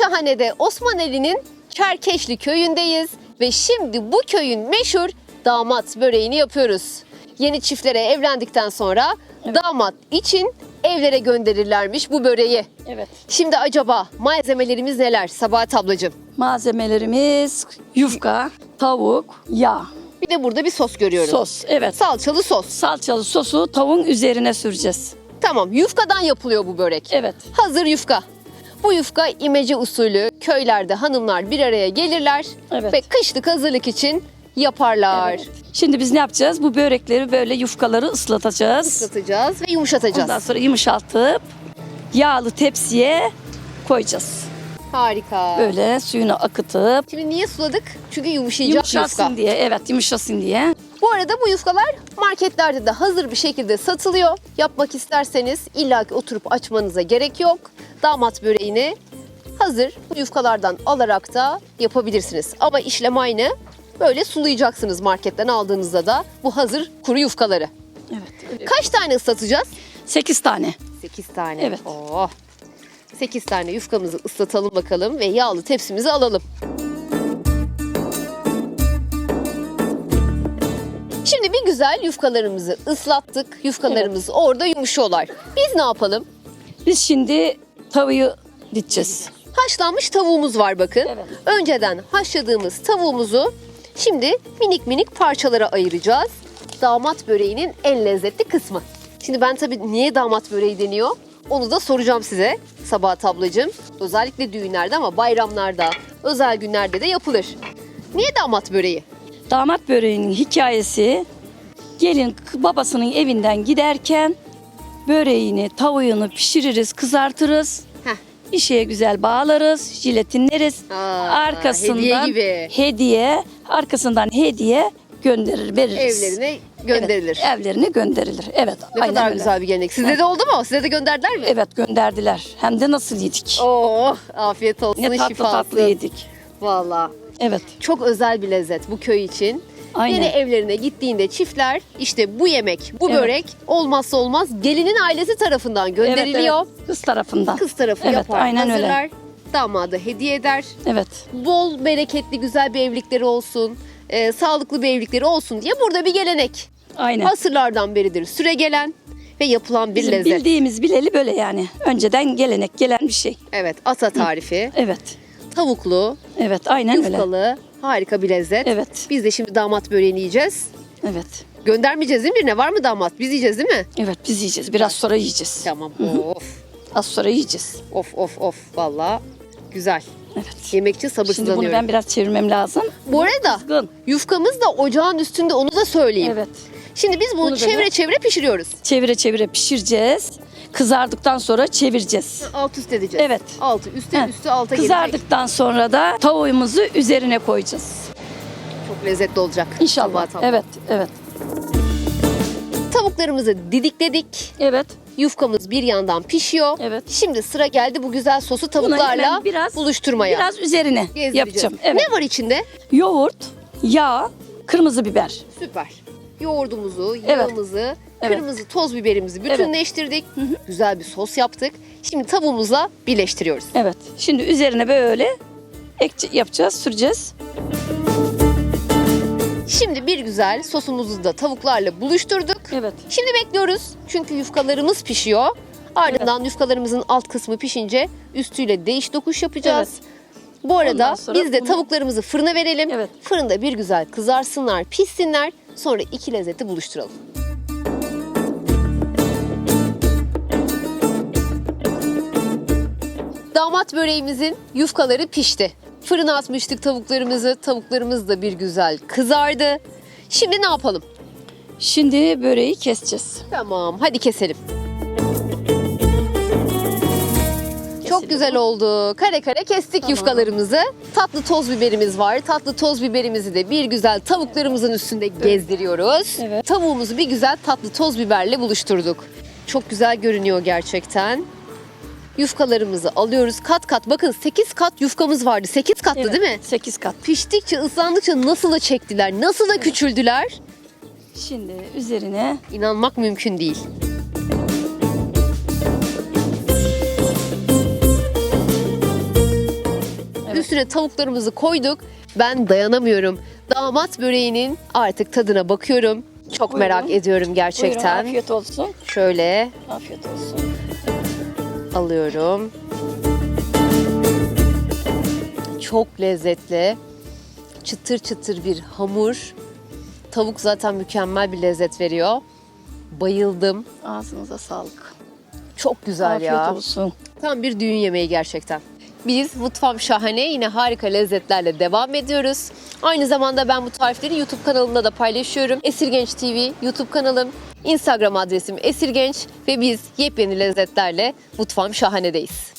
Gümüşhane'de Osmaneli'nin Çerkeşli köyündeyiz ve şimdi bu köyün meşhur damat böreğini yapıyoruz. Yeni çiftlere evlendikten sonra damat için evlere gönderirlermiş bu böreği. Evet. Şimdi acaba malzemelerimiz neler Sabahat ablacığım? Malzemelerimiz yufka, tavuk, yağ, Bir de burada bir sos görüyorum. sos. Evet. Salçalı sos. Salçalı sosu tavuğun üzerine süreceğiz. Tamam yufkadan yapılıyor bu börek. Evet. Hazır yufka. Bu yufka imece usulü köylerde hanımlar bir araya gelirler Evet. ve kışlık hazırlık için yaparlar. Evet. Şimdi biz ne yapacağız? Bu börekleri böyle yufkaları ıslatacağız. Islatacağız ve yumuşatacağız. Ondan sonra yumuşaltıp yağlı tepsiye koyacağız. Harika. Böyle suyunu akıtıp Şimdi niye suladık? Çünkü yumuşayacak yufka. yumuşasın diye. Evet yumuşasın diye. Bu arada bu yufkalar marketlerde de hazır bir şekilde satılıyor. Yapmak isterseniz illaki oturup açmanıza gerek yok. Damat böreğini hazır bu yufkalardan alarak da yapabilirsiniz. Ama işlem aynı. Böyle sulayacaksınız marketten aldığınızda da bu hazır kuru yufkaları. Evet. Kaç tane ıslatacağız? 8 tane. 8 tane. Evet. Oh. 8 tane yufkamızı ıslatalım bakalım ve yağlı tepsimizi alalım. Güzel yufkalarımızı ıslattık. Yufkalarımız orada yumuşuyorlar. Biz ne yapalım? Biz şimdi tavayı diteceğiz. Haşlanmış tavuğumuz var bakın. Evet. Önceden haşladığımız tavuğumuzu şimdi minik minik parçalara ayıracağız. Damat böreğinin en lezzetli kısmı. Şimdi ben tabii niye damat böreği deniyor? Onu da soracağım size Sabahat ablacığım. Özellikle düğünlerde ama bayramlarda, özel günlerde de yapılır. Niye damat böreği? Damat böreğinin hikayesi gelin babasının evinden giderken böreğini, tavuğunu pişiririz, kızartırız. Heh. Bir şeye güzel bağlarız, jiletinleriz. Aa, arkasından hediye gibi. hediye, arkasından hediye gönderir, veririz. Evlerine gönderilir. Evet, evlerine gönderilir. Evet, Ne aynen kadar öyle. güzel bir gelenek. Sizde de oldu mu? Size de gönderdiler mi? Evet gönderdiler. Hem de nasıl yedik. Oh, afiyet olsun, ne tatlı şifası. tatlı yedik. Vallahi. Evet. Çok özel bir lezzet bu köy için. Aynen. Yeni evlerine gittiğinde çiftler işte bu yemek, bu Evet. börek olmazsa olmaz gelinin ailesi tarafından gönderiliyor. Evet, evet. Kız tarafından. Kız tarafı Evet, yapar, aynen öyle. hazırlar. Damada hediye eder. Evet. Bol bereketli güzel bir evlilikleri olsun. e, sağlıklı bir evlilikleri olsun diye burada bir gelenek. Aynen. Asırlardan beridir süre gelen ve yapılan bir Bizim lezzet. bildiğimiz bileli böyle yani. Önceden gelenek gelen bir şey. Evet, ata tarifi. Evet. Tavuklu, Evet aynen öyle. yufkalı, harika bir lezzet. Evet. Biz de şimdi damat böreğini yiyeceğiz. Evet. Göndermeyeceğiz değil mi birine? Var mı damat? Biz yiyeceğiz değil mi? Evet biz yiyeceğiz. Biraz sonra yiyeceğiz. Tamam. Of. Az sonra yiyeceğiz. Of of of. Valla güzel. Evet. Yemekçi Şimdi sabırsızlanıyorum. bunu ben biraz çevirmem lazım. Bu arada Kızgın. yufkamız da ocağın üstünde onu da söyleyeyim. Evet. Şimdi biz bunu Bunu çevire böyle- çevire pişiriyoruz. Çevire çevire pişireceğiz. Kızardıktan sonra çevireceğiz. Alt üst edeceğiz. Evet. Altı üstte Heh. üstü alta gelecek. Kızardıktan sonra da tavuğumuzu üzerine koyacağız. Çok lezzetli olacak. İnşallah. Abla. Evet, evet. Tavuklarımızı didikledik. Evet. Yufkamız bir yandan pişiyor. Evet. Şimdi sıra geldi bu güzel sosu tavuklarla biraz buluşturmaya. Biraz üzerine yapacağım. Evet. Ne var içinde? Yoğurt, yağ, kırmızı biber. Süper. Yoğurdumuzu, Evet. yağımızı, Evet. kırmızı toz biberimizi bütünleştirdik. Güzel bir sos yaptık. Şimdi tavuğumuzla birleştiriyoruz. Evet. Şimdi üzerine böyle ek yapacağız, süreceğiz. Şimdi bir güzel sosumuzu da tavuklarla buluşturduk. Evet. Şimdi bekliyoruz. Çünkü yufkalarımız pişiyor. Ardından yufkalarımızın alt kısmı pişince üstüyle değiş dokuş yapacağız. Bu arada biz de bunu- tavuklarımızı fırına verelim. Evet. Fırında bir güzel kızarsınlar, pişsinler. Sonra iki lezzeti buluşturalım. Damat böreğimizin yufkaları pişti. Fırına atmıştık tavuklarımızı. Tavuklarımız da bir güzel kızardı. Şimdi ne yapalım? Şimdi böreği keseceğiz. Tamam, hadi keselim. Çok güzel oldu. Kare kare kestik yufkalarımızı. Tatlı toz biberimiz var. Tatlı toz biberimizi de bir güzel tavuklarımızın üstünde gezdiriyoruz. Evet. Tavuğumuzu bir güzel tatlı toz biberle buluşturduk. Çok güzel görünüyor gerçekten. Yufkalarımızı alıyoruz kat kat. Bakın 8 kat yufkamız vardı. 8 katlı Evet, değil mi? 8 kat. Piştikçe, ıslandıkça nasıl da çektiler, nasıl da küçüldüler. Şimdi üzerine İnanmak mümkün değil. Üstüne tavuklarımızı koyduk. Ben dayanamıyorum. Damat böreğinin artık tadına bakıyorum. Çok Buyurun. merak ediyorum Buyurun gerçekten. afiyet olsun. Şöyle Afiyet olsun. alıyorum. Çok lezzetli. Çıtır çıtır bir hamur. Tavuk zaten mükemmel bir lezzet veriyor. Bayıldım. Ağzınıza sağlık. Çok güzel afiyet ya. olsun. Tam bir düğün yemeği gerçekten. Biz Mutfağım Şahane yine harika lezzetlerle devam ediyoruz. Aynı zamanda ben bu tarifleri YouTube kanalımda da paylaşıyorum. Esirgenç TV YouTube kanalım, Instagram adresim Esirgenç ve biz yepyeni lezzetlerle Mutfağım Şahane'deyiz.